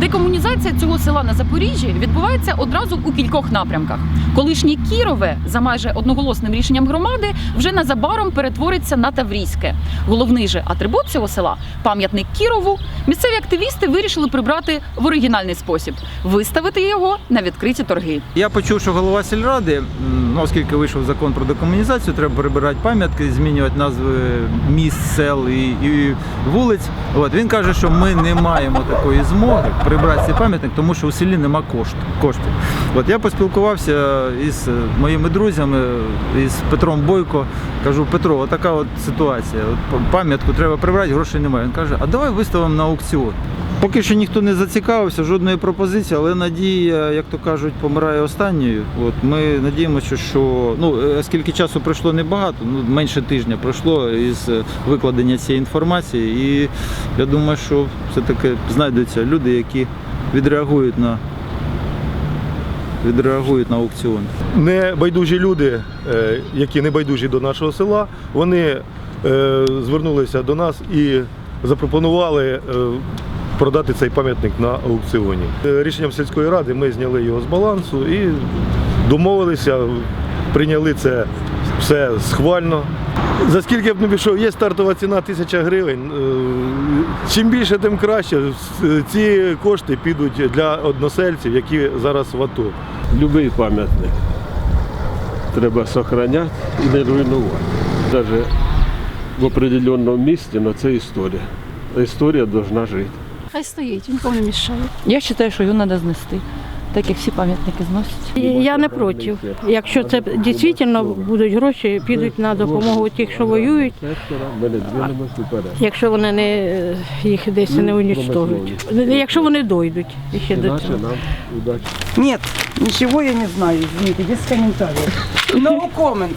Декомунізація цього села на Запоріжжі відбувається одразу у кількох напрямках. Колишнє Кірове за майже одноголосним рішенням громади вже незабаром перетвориться на Таврійське. Головний же атрибут цього села пам'ятник Кірову. Місцеві активісти вирішили прибрати в оригінальний спосіб виставити його на відкриті торги. Я почув, що голова сільради, оскільки вийшов закон про декомунізацію, треба прибирати пам'ятки, змінювати назви міст, сел і, і вулиць. От він каже, що ми не маємо такої змоги прибрати цей пам'ятник, тому що у селі нема кошт, коштів. От я поспілкувався із е, моїми друзями, із Петром Бойко. Кажу, Петро, отака от ситуація. Пам'ятку треба прибрати, грошей немає. Він каже, а давай виставимо на аукціон. Поки що ніхто не зацікавився, жодної пропозиції, але надія, як то кажуть, помирає останньою. От ми надіємося, що ну е, скільки часу пройшло небагато, ну менше тижня пройшло із е, викладення цієї інформації, і я думаю, що все-таки знайдуться люди, які відреагують на відреагують на аукціон. Небайдужі люди, е, які не байдужі до нашого села, вони звернулися до нас і запропонували продати цей пам'ятник на аукціоні. Е, Рішенням сільської ради ми зняли його з балансу і домовилися, прийняли це все схвально. За скільки б не пішов, є стартова ціна тисяча гривень. Е, Чим більше, тим краще. Ці кошти підуть для односельців, які зараз в АТО. Любий пам'ятник треба зберігати і не руйнувати. Навіть в определеному місці, але це історія. Історія повинна жити. Хай стоїть, нікому не мішає. Я вважаю, що його треба знести, так як всі пам'ятники зносять. Я не проти. Якщо це дійсно будуть гроші, підуть на допомогу тих, що воюють, якщо вони не їх десь не унічтожують. Якщо вони дойдуть ще до цього. Нет, ничего я не знаю, без комментариев. No comments.